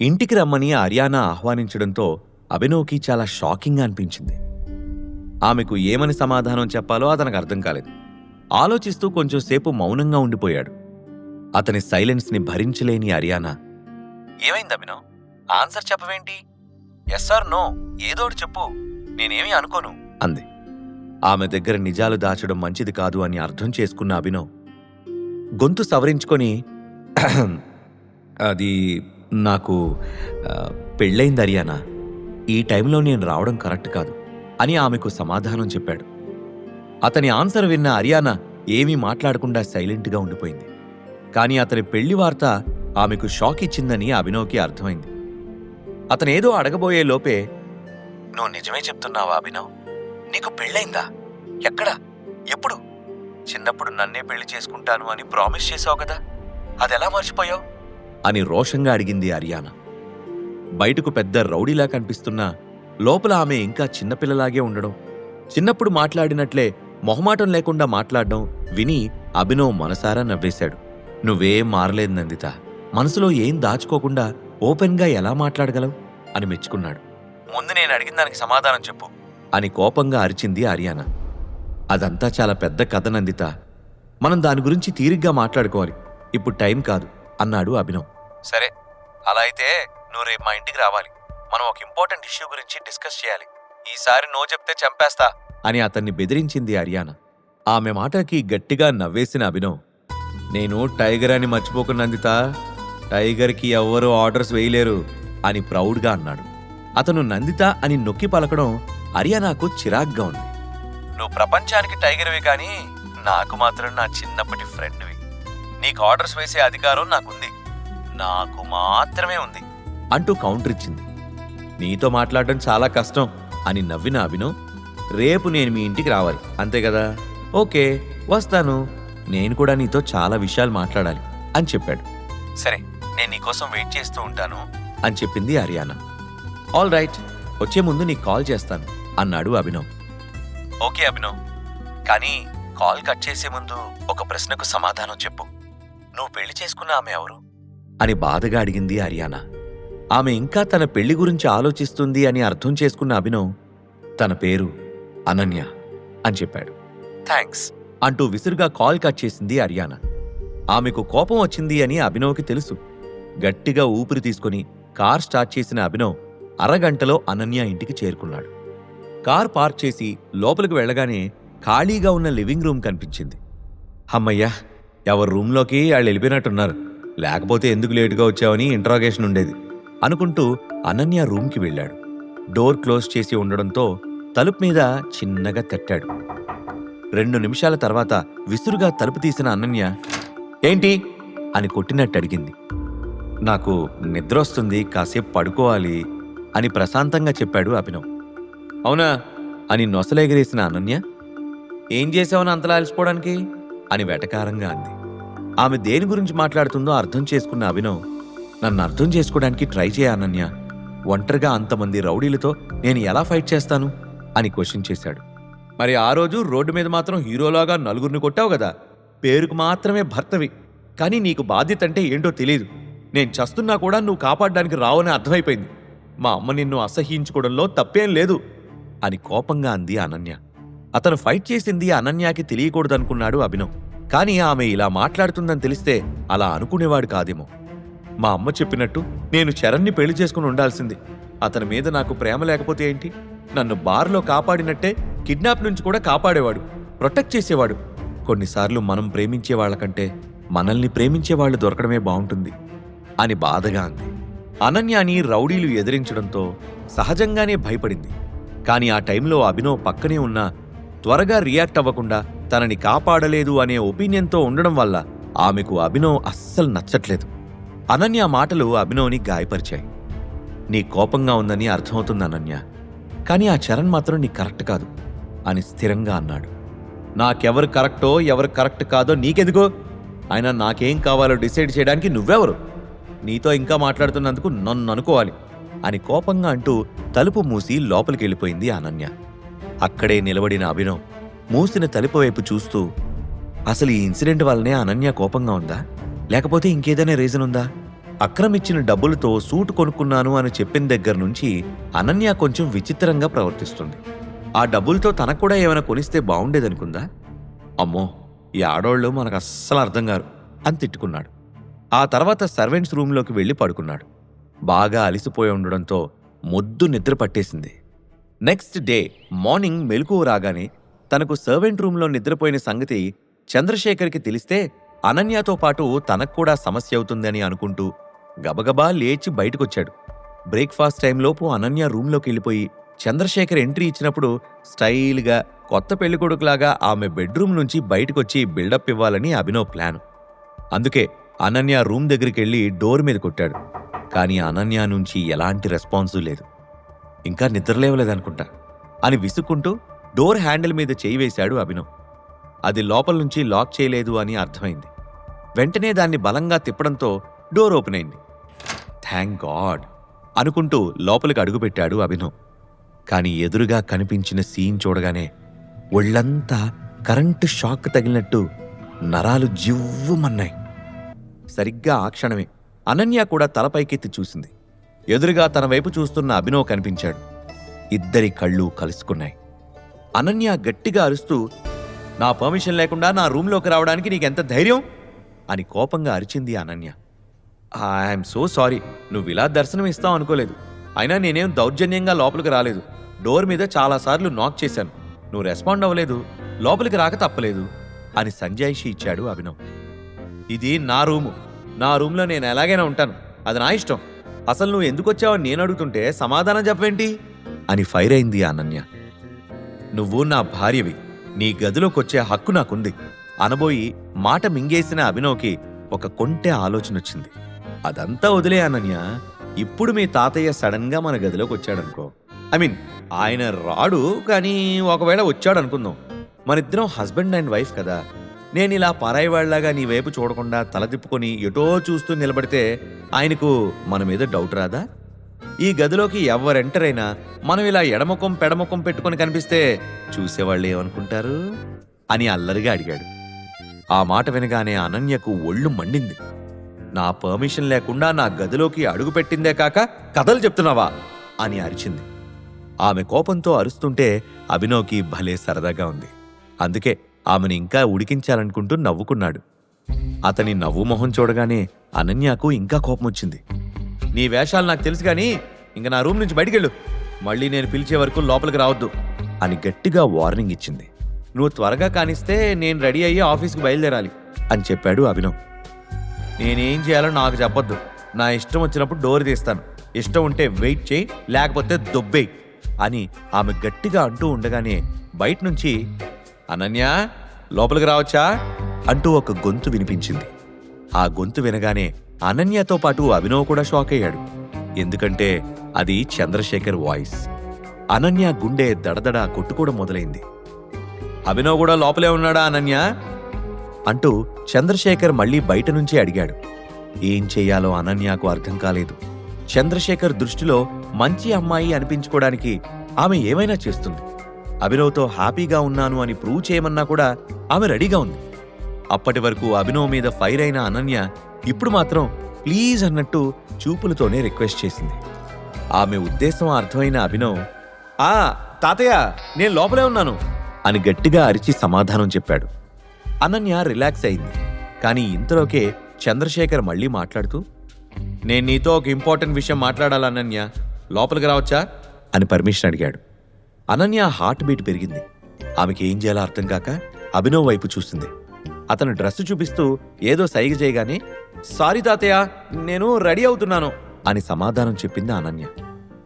ఇంటికి రమ్మని అరియానా ఆహ్వానించడంతో అభినవ్కి చాలా షాకింగ్గా అనిపించింది. ఆమెకు ఏమని సమాధానం చెప్పాలో అతనికి అర్థం కాలేదు. ఆలోచిస్తూ కొంచెం సేపు మౌనంగా ఉండిపోయాడు. అతని సైలెన్స్ని భరించలేని అరియానా ఏమైంది అభినవ్? ఆన్సర్ చెప్పవేంటి? ఎస్ ఆర్ నో ఏదోటి చెప్పు. నేనేమీ అనుకోను. అంది. ఆమె దగ్గర నిజాలు దాచడం మంచిది కాదు అని అర్థం చేసుకున్న అభినవ్ గొంతు సవరించుకొని అది నాకు పెళ్ళైంది అరియానా? ఈ టైంలో నేను రావడం కరెక్ట్ కాదు అని ఆమెకు సమాధానం చెప్పాడు. అతని ఆన్సర్ విన్న అరియానా ఏమీ మాట్లాడకుండా సైలెంట్గా ఉండిపోయింది. కానీ అతని పెళ్ళి వార్త ఆమెకు షాక్ ఇచ్చిందని అభినవ్కి అర్థమైంది. అతనేదో అడగబోయే లోపే నువ్వు నిజమే చెప్తున్నావా అభినవ్? నీకు పెళ్ళైందా? ఎక్కడ? ఎప్పుడు? చిన్నప్పుడు నన్నే పెళ్ళి చేసుకుంటాను అని ప్రామిస్ చేసావు కదా? అదెలా మర్చిపోయావు? అని రోషంగా అడిగింది అరియానా. బయటకు పెద్ద రౌడీలా కనిపిస్తున్నా లోపల ఆమె ఇంకా చిన్నపిల్లలాగే ఉండడం చిన్నప్పుడు మాట్లాడినట్లే మొహమాటం లేకుండా మాట్లాడడం విని అభినవ్ మనసారా నవ్వేశాడు. నువ్వేం మారలేదు నందిత మనసులో ఏం దాచుకోకుండా ఓపెన్గా ఎలా మాట్లాడగలవు? అని మెచ్చుకున్నాడు. ముందు నేను అడిగిన దానికి సమాధానం చెప్పు అని కోపంగా అరిచింది అరియానా. అదంతా చాలా పెద్ద కథ నందిత. మనం దాని గురించి తీరిగ్గా మాట్లాడుకోవాలి. ఇప్పుడు టైం కాదు అన్నాడు అభినవ్. సరే అలా అయితే నువ్వు రేపు మా ఇంటికి రావాలి. మనం ఒక ఇంపార్టెంట్ ఇష్యూ గురించి డిస్కస్ చేయాలి. ఈసారి నో చెప్తే చంపేస్తా. అని అతన్ని బెదిరించింది అరియానా. ఆమె మాటకి గట్టిగా నవ్వేసిన అభినవ్. నేను టైగర్ అని మర్చిపోకు నందిత టైగర్కి ఎవ్వరూ ఆర్డర్స్ వేయలేరు అని ప్రౌడ్గా అన్నాడు. అతను నందిత అని నొక్కి పలకడం అరియానాకు చిరాగ్గా ఉంది. నువ్వు ప్రపంచానికి టైగర్వి కానీ నాకు మాత్రం నా చిన్నప్పటి ఫ్రెండ్వి. నీకు ఆర్డర్స్ వేసే అధికారం నాకుంది. నాకు మాత్రమే ఉంది. అంటూ కౌంటర్ ఇచ్చింది. నీతో మాట్లాడడం చాలా కష్టం అని నవ్విన అభినవ్ రేపు నేను మీ ఇంటికి రావాలి. అంతే కదా? ఓకే వస్తాను. నేను కూడా నీతో చాలా విషయాలు మాట్లాడాలి అని చెప్పాడు. సరే నేను నీకోసం వెయిట్ చేస్తూ ఉంటాను. అని చెప్పింది హరియానా. ఆల్ రైట్ వచ్చే ముందు నీకు కాల్ చేస్తాను అన్నాడు అభినవ్. ఓకే అభినవ్ కానీ కాల్ కట్ చేసే ముందు ఒక ప్రశ్నకు సమాధానం చెప్పు. నువ్వు పెళ్ళి చేసుకున్న ఆమె ఎవరు? అని బాధగా అడిగింది హరియానా. ఆమె ఇంకా తన పెళ్ళి గురించి ఆలోచిస్తుంది అని అర్థం చేసుకున్న అభినవ్ తన పేరు అనన్య అని చెప్పాడు. థ్యాంక్స్. అంటూ విసురుగా కాల్ కట్ చేసింది హరియానా. ఆమెకు కోపం వచ్చింది అని అభినవ్కి తెలుసు. గట్టిగా ఊపిరి తీసుకుని కార్ స్టార్ట్ చేసిన అభినవ్ అరగంటలో అనన్య ఇంటికి చేరుకున్నాడు. కార్ పార్క్ చేసి లోపలికి వెళ్ళగానే ఖాళీగా ఉన్న లివింగ్ రూమ్ కనిపించింది. అమ్మయ్యా ఎవరి రూమ్లోకి వాళ్ళు వెళ్ళిపోయినట్టున్నారు. లేకపోతే ఎందుకు లేటుగా వచ్చావని ఇంట్రాగేషన్ ఉండేది అనుకుంటూ అనన్య రూమ్కి వెళ్ళాడు. డోర్ క్లోజ్ చేసి ఉండడంతో తలుపు మీద చిన్నగా తట్టాడు. రెండు నిమిషాల తర్వాత విసురుగా తలుపు తీసిన అనన్య ఏంటి? అని కొట్టినట్టు అడిగింది. నాకు నిద్ర వస్తుంది కాసేపు పడుకోవాలి అని ప్రశాంతంగా చెప్పాడు అభినవ్. అవునా? అని నొసలేగరేసిన అనన్య ఏం చేసావని అంతలా అలసిపోవడానికి? అని వెటకారంగా అంది. ఆమె దేని గురించి మాట్లాడుతుందో అర్థం చేసుకున్న అభినవ్ నన్ను అర్థం చేసుకోవడానికి ట్రై చేయ అనన్య. ఒంటరిగా అంతమంది రౌడీలతో నేను ఎలా ఫైట్ చేస్తాను? అని క్వశ్చన్ చేశాడు. మరి ఆ రోజు రోడ్డు మీద మాత్రం హీరోలాగా నలుగురిని కొట్టావు కదా? పేరుకు మాత్రమే భర్తవి. కానీ నీకు బాధ్యత అంటే ఏంటో తెలియదు నేను చస్తున్నా కూడా నువ్వు కాపాడడానికి రావని అర్థమైపోయింది. మా అమ్మ నిన్ను అసహ్యించుకోవడంలో తప్పేం లేదు అని కోపంగా అంది అనన్య. అతను ఫైట్ చేసింది అనన్యకి తెలియకూడదనుకున్నాడు అభినవ్. కానీ ఆమె ఇలా మాట్లాడుతుందని తెలిస్తే అలా అనుకునేవాడు కాదేమో. మా అమ్మ చెప్పినట్టు నేను చరణ్ని పెళ్ళి చేసుకుని ఉండాల్సింది. అతని మీద నాకు ప్రేమ లేకపోతే ఏంటి? నన్ను బార్లో కాపాడినట్టే కిడ్నాప్ నుంచి కూడా కాపాడేవాడు ప్రొటెక్ట్ చేసేవాడు. కొన్నిసార్లు మనం ప్రేమించే వాళ్ళకంటే మనల్ని ప్రేమించే వాళ్ళు దొరకడమే బాగుంటుంది అని బాధగా అంది. అనన్యాని రౌడీలు ఎదిరించడంతో సహజంగానే భయపడింది. కానీ ఆ టైంలో అభినవ్ పక్కనే ఉన్నా త్వరగా రియాక్ట్ అవ్వకుండా తనని కాపాడలేదు అనే ఒపీనియన్తో ఉండడం వల్ల ఆమెకు అభినవ్ అస్సలు నచ్చట్లేదు. అనన్య మాటలు అభినవ్ని గాయపరిచాయి. నీ కోపంగా ఉందని అర్థమవుతుంది అనన్య. కానీ ఆ చరణ్ మాత్రం నీ కరెక్ట్ కాదు అని స్థిరంగా అన్నాడు. నాకెవరు కరెక్టో ఎవరు కరెక్ట్ కాదో నీకెందుకో? ఆయన నాకేం కావాలో డిసైడ్ చేయడానికి నువ్వెవరు? నీతో ఇంకా మాట్లాడుతున్నందుకు నన్ను అనుకోవాలి అని కోపంగా అంటూ తలుపు మూసి లోపలికి వెళ్ళిపోయింది అనన్య. అక్కడే నిలబడిన అభినవ్ మూసిన తలుపు వైపు చూస్తూ అసలు ఈ ఇన్సిడెంట్ వల్లనే అనన్య కోపంగా ఉందా? లేకపోతే ఇంకేదైనా రీజన్ ఉందా? అక్రమిచ్చిన డబ్బులతో సూట్ కొనుక్కున్నాను అని చెప్పిన దగ్గర నుంచి అనన్య కొంచెం విచిత్రంగా ప్రవర్తిస్తుంది. ఆ డబ్బులతో తనకు కూడా ఏమైనా కొనిస్తే బాగుండేదనుకుందా? అమ్మో ఈ ఆడోళ్ళు మనకు అస్సలు అర్థం కారు అని తిట్టుకున్నాడు. ఆ తర్వాత సర్వెంట్స్ రూమ్లోకి వెళ్ళి పడుకున్నాడు. బాగా అలిసిపోయి ఉండడంతో మొద్దు నిద్ర పట్టేసింది. నెక్స్ట్ డే మార్నింగ్ మెలకువ రాగానే తనకు సర్వెంట్ రూమ్లో నిద్రపోయిన సంగతి చంద్రశేఖర్కి తెలిస్తే అనన్యతో పాటు తనకు కూడా సమస్య అవుతుందని అనుకుంటూ గబగబా లేచి బయటకొచ్చాడు. బ్రేక్ఫాస్ట్ టైంలోపు అనన్య రూంలోకి వెళ్ళిపోయి చంద్రశేఖర్ ఎంట్రీ ఇచ్చినప్పుడు స్టైల్గా కొత్త పెళ్ళికొడుకులాగా ఆమె బెడ్రూమ్ నుంచి బయటకొచ్చి బిల్డప్ ఇవ్వాలని అభినవ్ ప్లాన్. అందుకే అనన్య రూమ్ దగ్గరికి వెళ్ళి డోర్ మీద కొట్టాడు. కానీ అనన్య నుంచి ఎలాంటి రెస్పాన్సు లేదు. ఇంకా నిద్రలేవలేదనుకుంటా అని విసుక్కుంటూ డోర్ హ్యాండిల్ మీద చేయి వేశాడు అభినవ్. అది లోపల నుంచి లాక్ చేయలేదు అని అర్థమైంది. వెంటనే దాన్ని బలంగా తిప్పడంతో డోర్ ఓపెన్ అయింది. Thank God! అనుకుంటూ లోపలికి అడుగుపెట్టాడు అభినవ్. కానీ ఎదురుగా కనిపించిన సీన్ చూడగానే ఒళ్ళంతా కరెంటు షాక్ తగిలినట్టు నరాలు జివ్వుమన్నాయి. సరిగ్గా ఆ క్షణమే అనన్య కూడా తలపైకెత్తి చూసింది. ఎదురుగా తన వైపు చూస్తున్న అభినవ్ కనిపించాడు. ఇద్దరి కళ్ళు కలుసుకున్నాయి. అనన్య గట్టిగా అరుస్తూ నా పర్మిషన్ లేకుండా నా రూమ్లోకి రావడానికి నీకెంత ధైర్యం? అని కోపంగా అరిచింది అనన్య. I'm so sorry. నువ్వు ఇలా దర్శనం ఇస్తావు అనుకోలేదు. అయినా నేనేం దౌర్జన్యంగా లోపలికి రాలేదు. డోర్ మీద చాలాసార్లు నాక్ చేశాను. నువ్వు రెస్పాండ్ అవ్వలేదు. లోపలికి రాక తప్పలేదు. అని సంజాయిషి ఇచ్చాడు అభినవ్. ఇది నా రూము. నా రూమ్లో నేను ఎలాగైనా ఉంటాను. అది నా ఇష్టం. అసలు నువ్వు ఎందుకు వచ్చావో నేను అడుగుతుంటే సమాధానం చెప్పేంటి అని ఫైర్ అయింది అనన్య. నువ్వు నా భార్యవి. నీ గదిలోకి వచ్చే హక్కు నాకుంది. అనబోయి మాట మింగేసిన అభినవ్కి ఒక కొంటె ఆలోచన వచ్చింది అదంతా వదిలే అనన్య ఇప్పుడు మీ తాతయ్య సడన్గా మన గదిలోకి వచ్చాడనుకో ఐ మీన్ ఆయన రాడు కానీ ఒకవేళ వచ్చాడు అనుకుందాం మనిద్దరం హస్బెండ్ అండ్ వైఫ్ కదా. నేను ఇలా పరాయివాళ్ళలాగా నీ వైపు చూడకుండా తల తిప్పుకొని ఎటో చూస్తూ నిలబడితే ఆయనకు మన మీద డౌట్ రాదా? ఈ గదిలోకి ఎవరు ఎంటర్ అయినా మనం ఇలా ఎడముఖం పెడముఖం పెట్టుకొని కనిపిస్తే చూసేవాళ్ళు ఏమనుకుంటారు? అని అల్లరిగా అడిగాడు. ఆ మాట వినగానే అనన్యకు ఒళ్ళు మండింది. నా పర్మిషన్ లేకుండా నా గదిలోకి అడుగుపెట్టిందే కాక కథలు చెప్తున్నావా? అని అరిచింది. ఆమె కోపంతో అరుస్తుంటే అభినవ్కి భలే సరదాగా ఉంది. అందుకే ఆమెను ఇంకా ఉడికించాలనుకుంటూ నవ్వుకున్నాడు. అతని నవ్వు మొహం చూడగానే అనన్యకు ఇంకా కోపమొచ్చింది. నీ వేషాలు నాకు తెలుసు కానీ ఇంక నా రూమ్ నుంచి బయటికెళ్ళు. మళ్ళీ నేను పిలిచే వరకు లోపలికి రావద్దు అని గట్టిగా వార్నింగ్ ఇచ్చింది. నువ్వు త్వరగా కానిస్తే నేను రెడీ అయ్యి ఆఫీస్కి బయలుదేరాలి అని చెప్పాడు అభినవ్. నేనేం చేయాలో నాకు చెప్పొద్దు. నా ఇష్టం వచ్చినప్పుడు డోర్ తీస్తాను. ఇష్టం ఉంటే వెయిట్ చేయి లేకపోతే దొబ్బేయి అని ఆమె గట్టిగా అంటూ ఉండగానే బయట నుంచి అనన్య లోపలికి రావచ్చా? అంటూ ఒక గొంతు వినిపించింది. ఆ గొంతు వినగానే అనన్యతో పాటు అభినవ్ కూడా షాక్ అయ్యాడు. ఎందుకంటే అది చంద్రశేఖర్ వాయిస్. అనన్య గుండె దడదడ కొట్టుకోవడం మొదలైంది. అభినవ్ కూడా లోపలే ఉన్నాడా అనన్య? అంటూ చంద్రశేఖర్ మళ్ళీ బయట నుంచి అడిగాడు. ఏం చెయ్యాలో అనన్యకు అర్థం కాలేదు. చంద్రశేఖర్ దృష్టిలో మంచి అమ్మాయి అనిపించుకోవడానికి ఆమె ఏమైనా చేస్తుంది? అభినవ్తో హ్యాపీగా ఉన్నాను అని ప్రూవ్ చేయమన్నా కూడా ఆమె రెడీగా ఉంది. అప్పటి వరకు అభినవ్ మీద ఫైర్ అయిన అనన్య ఇప్పుడు మాత్రం ప్లీజ్ అన్నట్టు చూపులతోనే రిక్వెస్ట్ చేసింది. ఆమె ఉద్దేశం అర్థమైన అభినవ్ ఆ తాతయ్య నేను లోపలే ఉన్నాను అని గట్టిగా అరిచి సమాధానం చెప్పాడు. అనన్య రిలాక్స్ అయింది. కానీ ఇంతలోకే చంద్రశేఖర్ మళ్ళీ మాట్లాడుతూ నేను నీతో ఒక ఇంపార్టెంట్ విషయం మాట్లాడాలి అనన్య. లోపలికి రావచ్చా? అని పర్మిషన్ అడిగాడు. అనన్య హార్ట్ బీట్ పెరిగింది. ఆమెకి ఏం చేయాలో అర్థం కాక అభినవ్ వైపు చూసింది. అతను డ్రెస్ చూపిస్తూ ఏదో సైగ చేయగానే సారీ తాతయ్య నేను రెడీ అవుతున్నాను అని సమాధానం చెప్పింది అనన్య.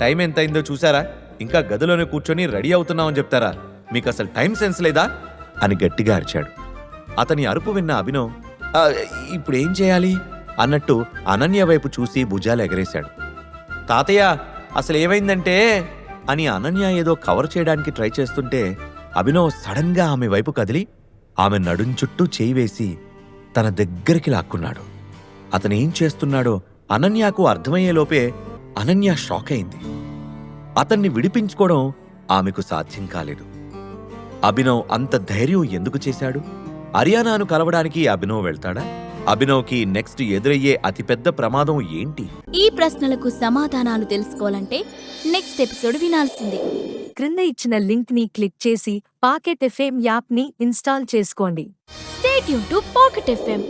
టైం ఎంతైందో చూసారా ఇంకా గదిలోనే కూర్చొని రెడీ అవుతున్నామని చెప్తారా? మీకు అసలు టైం సెన్స్ లేదా? అని గట్టిగా అరిచాడు. అతని అరుపు విన్న అభినవ్ ఇప్పుడేం చేయాలి? అన్నట్టు అనన్య వైపు చూసి భుజాలు ఎగరేశాడు. తాతయ్య అసలు ఏమైందంటే? అని అనన్య ఏదో కవర్ చేయడానికి ట్రై చేస్తుంటే అభినవ్ సడన్గా ఆమె వైపు కదిలి ఆమె నడుం చుట్టూ చేయి వేసి తన దగ్గరికి లాక్కున్నాడు. అతను ఏం చేస్తున్నాడో అనన్యకు అర్థమయ్యేలోపే అనన్య షాక్ అయింది. అతన్ని విడిపించుకోవడం ఆమెకు సాధ్యం కాలేదు. అభినవ్ అంత ధైర్యం ఎందుకు చేశాడు? అరియానాను కలవడానికి అభినవ్ వెళ్తాడా? అభినవ్కి నెక్స్ట్ ఎదురయ్యే అతిపెద్ద ప్రమాదం ఏంటి? ఈ ప్రశ్నలకు సమాధానాలు తెలుసుకోవాలంటే నెక్స్ట్ ఎపిసోడ్ వినాల్సిందే. క్రింద ఇచ్చిన లింక్ని క్లిక్ చేసి పాకెట్ ఎఫ్ఎం యాప్ని ఇన్స్టాల్ చేసుకోండి. స్టేట్ యూన్ టు పాకెట్ ఎఫ్ఎం.